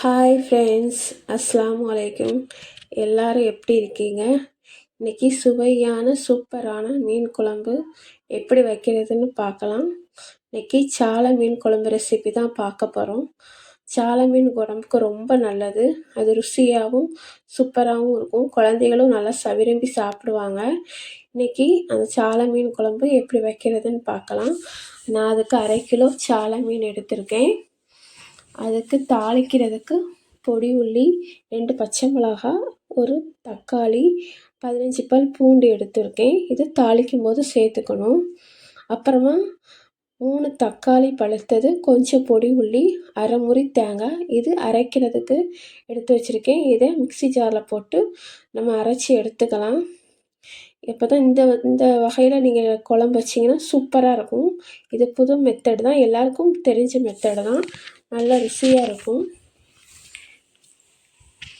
Hi friends அஸ்லாம் அலைக்கும் எல்லாரும் எப்படி இருக்கீங்க? இன்றைக்கி சுவையான சூப்பரான மீன் குழம்பு எப்படி வைக்கிறதுன்னு பார்க்கலாம். இன்றைக்கி சாலை மீன் குழம்பு ரெசிபி தான் பார்க்க போகிறோம் சாலை மீன் உடம்புக்கு ரொம்ப நல்லது. அது ருசியாகவும் சூப்பராகவும் இருக்கும். குழந்தைகளும் நல்லா ச விரும்பி சாப்பிடுவாங்க. இன்றைக்கி அந்த சாலை மீன் குழம்பு எப்படி வைக்கிறதுன்னு பார்க்கலாம். நான் அதுக்கு அரை கிலோ சாலை மீன் எடுத்திருக்கேன். அதுக்கு தாளிக்கிறதுக்கு பொடி உள்ளி ரெண்டு பச்சை மிளகா ஒரு தக்காளி பதினஞ்சு பல் பூண்டு எடுத்திருக்கேன். இது தாளிக்கும் போது சேர்த்துக்கணும். அப்புறமா மூணு தக்காளி பழுத்தது கொஞ்சம் பொடி உள்ளி அரை முறி தேங்காய். இது அரைக்கிறதுக்கு எடுத்து வச்சுருக்கேன். இதை மிக்ஸி ஜாரில் போட்டு நம்ம அரைச்சி எடுத்துக்கலாம். இப்போ தான் இந்த இந்த வகையில் நீங்கள் குழம்பு வச்சிங்கன்னா சூப்பராக இருக்கும். இது புது மெத்தடு தான். எல்லாருக்கும் தெரிஞ்ச மெத்தடு தான். நல்லா ருசியாக இருக்கும்.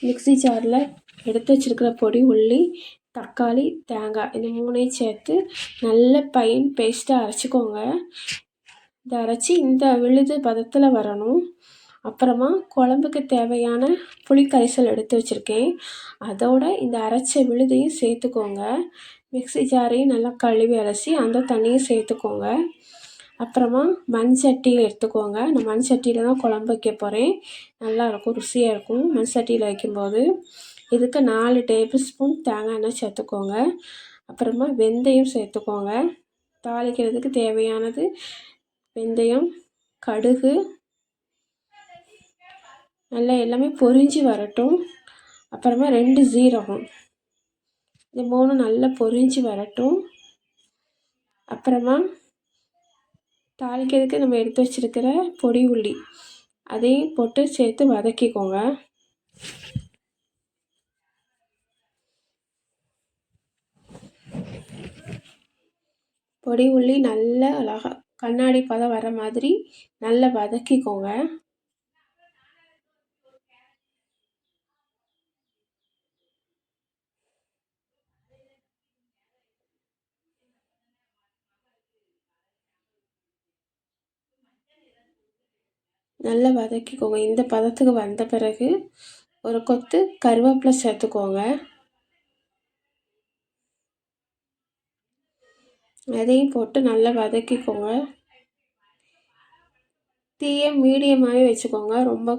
மிக்ஸி ஜாரில் எடுத்து வச்சுருக்கிற பொடி உள்ளி தக்காளி தேங்காய் இந்த மூணையும் சேர்த்து நல்ல பையன் பேஸ்ட்டாக அரைச்சிக்கோங்க. இதை அரைச்சி இந்த விழுது பதத்தில் வரணும். அப்புறமா குழம்புக்கு தேவையான புளி கரைசல் எடுத்து வச்சுருக்கேன். அதோட இந்த அரைச்ச விழுதையும் சேர்த்துக்கோங்க. மிக்ஸி ஜாரையும் நல்லா கழுவி அலசி அந்த தண்ணியும் சேர்த்துக்கோங்க. அப்புறமா மண் சட்டியில் எடுத்துக்கோங்க. நான் மண் சட்டியில் தான் குழம்பு வைக்க போகிறேன் நல்லாயிருக்கும் ருசியாக இருக்கும். மண் சட்டியில் வைக்கும்போது இதுக்கு நாலு டேபிள் ஸ்பூன் தேங்காய் எண்ணெய் சேர்த்துக்கோங்க. அப்புறமா வெந்தயம் சேர்த்துக்கோங்க. தாளிக்கிறதுக்கு தேவையானது வெந்தயம் கடுகு நல்லா எல்லாமே பொரிஞ்சு வரட்டும். அப்புறமா ரெண்டு ஜீரகம் இது மூணு நல்லா பொரிஞ்சு வரட்டும். அப்புறமா தாளிக்கிறதுக்கு நம்ம எடுத்து வச்சுருக்கிற பொடி உள்ளி. அதையும் போட்டு சேர்த்து வதக்கிக்கோங்க. பொடி உள்ளி நல்ல அழகாக கண்ணாடி பதம் வர மாதிரி நல்லா வதக்கிக்கோங்க. நல்லா வதக்கிக்கோங்க. இந்த பதத்துக்கு வந்த பிறகு ஒரு கொத்து கருவேப்பிலை சேர்த்துக்கோங்க. அதையும் போட்டு நல்லா வதக்கிக்கோங்க. தீயை மீடியமாகவே வச்சுக்கோங்க. ரொம்ப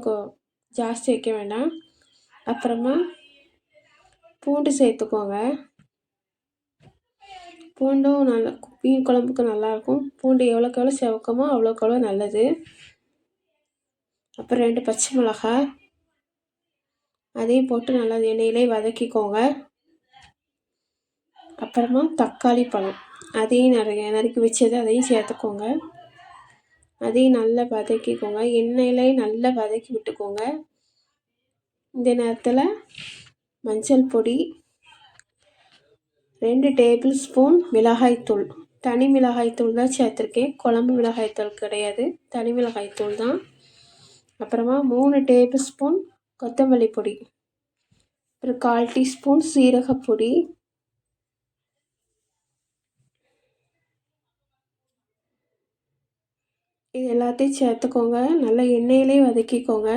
ஜாஸ்தி வைக்க வேண்டாம். அப்புறமா பூண்டு சேர்த்துக்கோங்க. பூண்டும் நல்லா மீன் குழம்புக்கு நல்லாயிருக்கும். பூண்டு எவ்வளோக்கு எவ்வளோ செவக்கமோ அவ்வளோக்கு அவ்வளோ நல்லது. அப்புறம் ரெண்டு பச்சை மிளகாய் அதையும் போட்டு நல்லா எண்ணெயிலே வதக்கிக்கோங்க. அப்புறமா தக்காளி பழம். அதையும் நிறைய நறுக்கி வச்சது அதையும் சேர்த்துக்கோங்க. அதையும் நல்லா வதக்கிக்கோங்க. எண்ணெயிலே நல்லா வதக்கி விட்டுக்கோங்க. இந்த நேரத்தில் மஞ்சள் பொடி ரெண்டு டேபிள் ஸ்பூன் மிளகாய்த்தூள் தனி மிளகாய்த்தூள் தான் சேர்த்துருக்கேன். குழம்பு மிளகாய்த்தூள் கிடையாது. தனி மிளகாய்த்தூள் தான். அப்புறமா மூணு டேபிள் ஸ்பூன் கொத்தமல்லி பொடி. அப்புறம் கால் டீஸ்பூன் சீரகப்பொடி இது எல்லாத்தையும் சேர்த்துக்கோங்க. நல்லா எண்ணெயிலே வதக்கிக்கோங்க.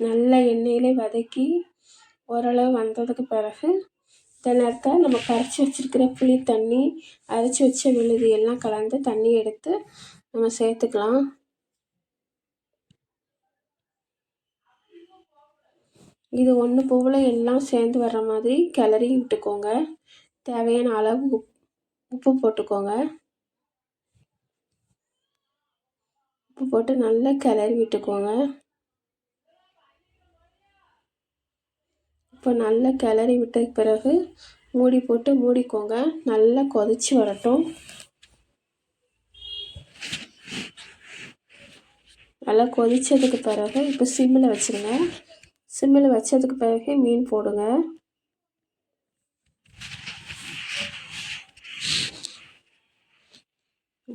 நல்லா எண்ணெயிலே வதக்கி ஓரளவு வந்ததுக்கு பிறகு இந்த நேரத்தில் நம்ம கரைச்சி வச்சுருக்கிற புளி தண்ணி அரைச்சி வச்ச விழுது எல்லாம் கலந்து தண்ணி எடுத்து நம்ம சேர்த்துக்கலாம். இது ஒன்று போல் எல்லாம் சேர்ந்து வர்ற மாதிரி கிளறி விட்டுக்கோங்க. தேவையான அளவு உப் உப்பு போட்டுக்கோங்க. உப்பு போட்டு நல்லா கிளறி விட்டுக்கோங்க. இப்போ நல்லா கிளறி விட்ட பிறகு மூடி போட்டு மூடிக்கோங்க. நல்லா கொதிச்சு வரட்டும். நல்லா கொதித்ததுக்கு பிறகு இப்போ சிம்மில் வச்சுருங்க. சிம்மில் வச்சதுக்கு பிறகு மீன் போடுங்க.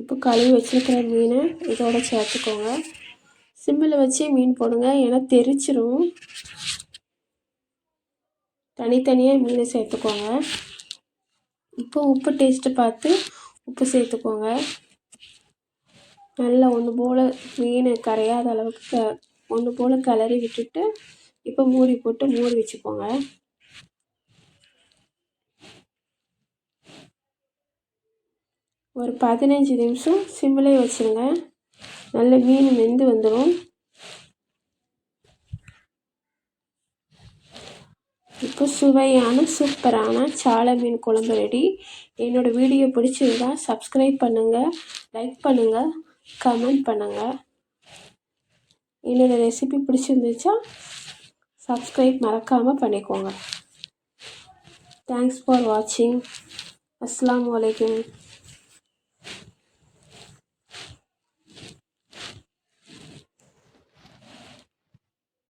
இப்போ கழுவி வச்சுருக்கிற மீனை இதோட சேர்த்துக்கோங்க. சிம்மில் வச்சே மீன் போடுங்க. ஏன்னா தெரிச்சிரும். தனித்தனியாக மீனை சேர்த்துக்கோங்க. இப்போ உப்பு டேஸ்ட்டு பார்த்து உப்பு சேர்த்துக்கோங்க. நல்லா ஒன்று போல் மீன் கரையாத அளவுக்கு ஒன்று போல் கிளறி விட்டுட்டு இப்போ மூடி போட்டு மூடி வச்சுக்கோங்க. ஒரு பதினஞ்சு நிமிஷம் சிம்மிலே வச்சுருங்க. நல்ல மீன் வெந்து வந்துடும் இப்போ சுவையான சூப்பரான சாலை மீன் குழம்பு ரெடி. என்னோடய வீடியோ பிடிச்சிருந்தா சப்ஸ்கிரைப் பண்ணுங்கள் லைக் பண்ணுங்கள் கமெண்ட் பண்ணுங்கள் என்னோடய ரெசிபி பிடிச்சிருந்துச்சா சப்ஸ்கிரைப் மறக்காமல் பண்ணிக்கோங்க. தேங்க்ஸ் ஃபார் வாட்சிங் அஸ்லாம் வலைக்கம்